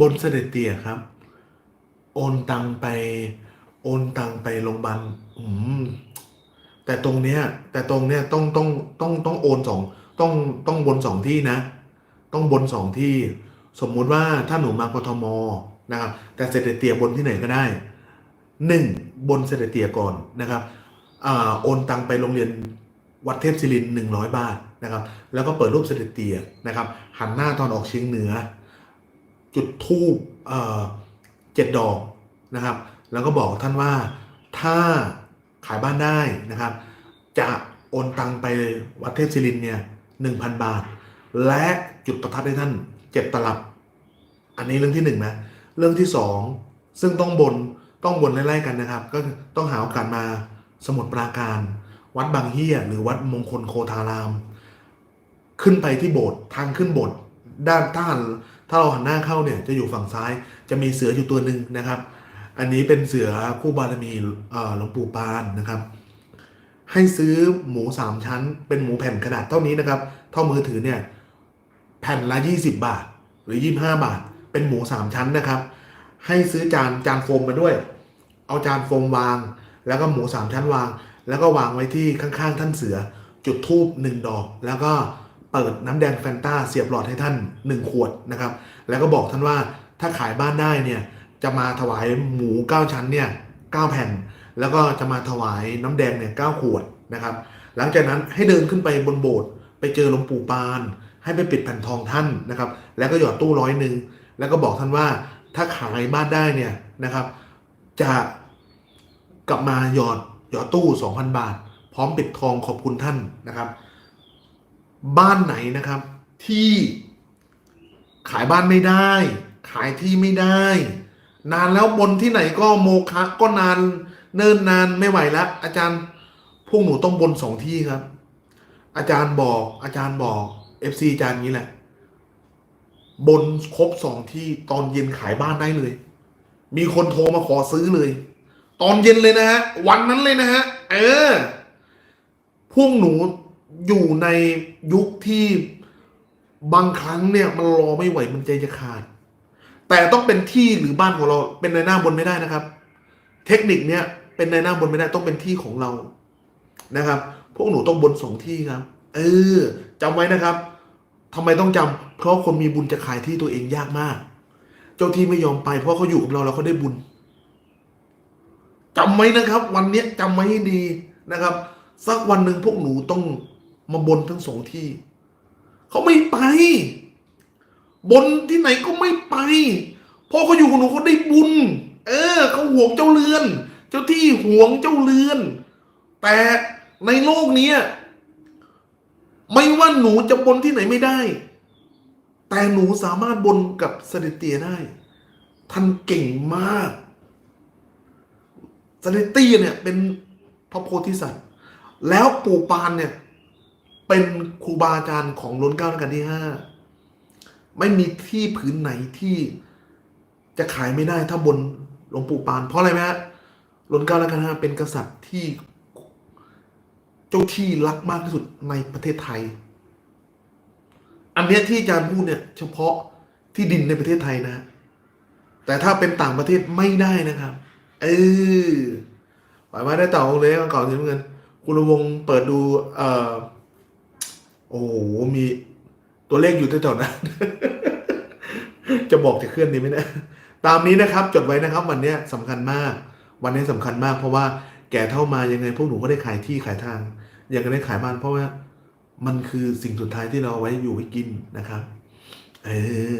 บนเสด็จเตี่ยครับ โอนตังไป โอนตังไปโรงพยาบาลอืมแต่ตรงเนี้ย แต่ตรงเนี้ยต้องต้องต้องต้องโอนสองต้องต้องบนสองที่นะ ต้องบนสองที่ สมมุติว่าถ้าหนูมากทมนะครับ แต่เสด็จเตี่ยบนที่ไหนก็ได้หนึ่งบนเสด็จเตี่ยก่อนนะครับอ่าโอนตังไปโรงเรียนวัดเทพศิรินหนึ่งร้อยบาทนะครับ แล้วก็เปิดรูปเสด็จเตี่ยนะครับ หันหน้าตอนออกเฉียงเหนือ จุดธูปเจ็ดดอกนะครับ แล้วก็บอกท่านว่าถ้าขายบ้านได้นะครับ จะโอนตังไปวัดเทพศิรินเนี่ยหนึ่งพันบาท และจุดประทัดให้ท่านเจ็ดตลับ อันนี้เรื่องที่หนึ่งนะเรื่องที่สองซึ่งต้องบนต้องบนไล่ๆกันนะครับ ก็ต้องหาโอกาสมาสมุทรปราการ วัดบางเฮียหรือวัดมงคลโคทาราม ขึ้นไปที่โบสถ์ทางขึ้นโบสถ์ด้านถ้าน ถ้าเราหันหน้าเข้าเนี่ยจะอยู่ฝั่งซ้ายจะมีเสืออยู่ตัวหนึ่งนะครับ อันนี้เป็นเสือคู่บารมีหลวงปู่ปานนะครับ ให้ซื้อหมูสามชั้น เป็นหมูแผ่นขนาดเท่านี้นะครับ เท่ามือถือเนี่ยแผ่นละ20 บาท หรือ 25 บาท เป็นหมูสามชั้นนะครับ ให้ซื้อจานจานโฟมมาด้วย เอาจานโฟมวาง แล้วก็หมูสามชั้นวาง แล้วก็วางไว้ที่ข้างๆท่านเสือ จุดทูบหนึ่งดอก แล้วก็ เปิดน้ำแดงแฟนตาเสียบหลอดให้ท่าน 1 ขวดนะครับ แล้วก็บอกท่านว่าถ้าขายบ้านได้เนี่ยจะมาถวายหมู9ชั้นเนี่ย9แผ่น แล้วก็จะมาถวายน้ำแดงเนี่ย9ขวดนะครับ หลังจากนั้นให้เดินขึ้นไปบนโบสถ์ไปเจอหลวงปู่ปาน ให้ไปปิดแผ่นทองท่านนะครับ แล้วก็หยอดตู้ร้อยหนึ่งแล้วก็บอกท่านว่าถ้าขายบ้านได้เนี่ยนะครับ จะกลับมาหยอดหยอดตู้ 2,000 บาท พร้อมปิดทองขอบคุณท่านนะครับ บ้านไหนนะครับ ที่ขายบ้านไม่ได้ ขายที่ไม่ได้ นานแล้วบนที่ไหนก็โมฆะก็นานเนิ่นนานไม่ไหวแล้วอาจารย์พวกหนูต้องบนสองที่ครับ อาจารย์บอกอาจารย์บอกเอฟซีอาจารย์นี้แหละ บนครบสองที่ตอนเย็นขายบ้านได้เลย มีคนโทรมาขอซื้อเลย ตอนเย็นเลยนะฮะวันนั้นเลยนะฮะเออพวกหนู อยู่ในยุคที่บางครั้งเนี่ยมันรอไม่ไหวมันใจจะขาด แต่ต้องเป็นที่หรือบ้านของเราเป็นในหน้าบนไม่ได้นะครับ เทคนิคเนี่ยเป็นในหน้าบนไม่ได้ต้องเป็นที่ของเรานะครับ พวกหนูต้องบนสองที่ครับ เออจำไว้นะครับทำไมต้องจำเพราะคนมีบุญจะขายที่ตัวเองยากมาก เจ้าที่ไม่ยอมไป เพราะเขาอยู่กับเราแล้วเขาได้บุญจำไว้นะครับ วันเนี้ยจำไว้ให้ดีนะครับ สักวันหนึ่งพวกหนูต้อง มาบนทั้งสองที่ เขาไม่ไป บนที่ไหนก็ไม่ไปพราะเขาอยู่กับหนูเขาได้บุญ เออเขาห่วงเจ้าเรือน เจ้าที่ห่วงเจ้าเรือน แต่ในโลกนี้ไม่ว่าหนูจะบนที่ไหนไม่ได้ แต่หนูสามารถบนกับเสด็จเตียได้ ท่านเก่งมากเสด็จเตียเนี่ยเป็นพระโพธิสัตว์ แล้วปู่ปานเนี่ย เป็นครูบาอาจารย์ของล้นเก้ารัชกาลที่ห้าไม่มีที่ผืนไหนที่จะขายไม่ได้ถ้าบนหลวงปู่ปาน เพราะอะไรไหมฮะล้นเก้ารัชกาลที่ห้าเป็นกษัตริย์ที่เจ้าที่รักมากที่สุดในประเทศไทย อันเนี้ยที่อาจารย์พูดเนี่ย เฉพาะที่ดินในประเทศไทยนะ แต่ถ้าเป็นต่างประเทศไม่ได้นะครับ เออปล่อยมาได้ต่อเลยก่อนสีน้ำเงินคุณวงเปิดดู เอ่อ อ้โหมีตัวเลขอยู่แถวๆนั้น จะบอกจะเคลื่อนดีไหมนะตามนี้นะครับจดไว้นะครับ วันนี้ยสำคัญมาก วันนี้สำคัญมากเพราะว่าแก่เท่ามายังไงพวกหนูก็ได้ขายที่ขายทาง ยังได้ขายบ้าน เพราะว่ามันคือสิ่งสุดท้ายที่เราเอาไว้อยู่ไว้กินนะครับ เออ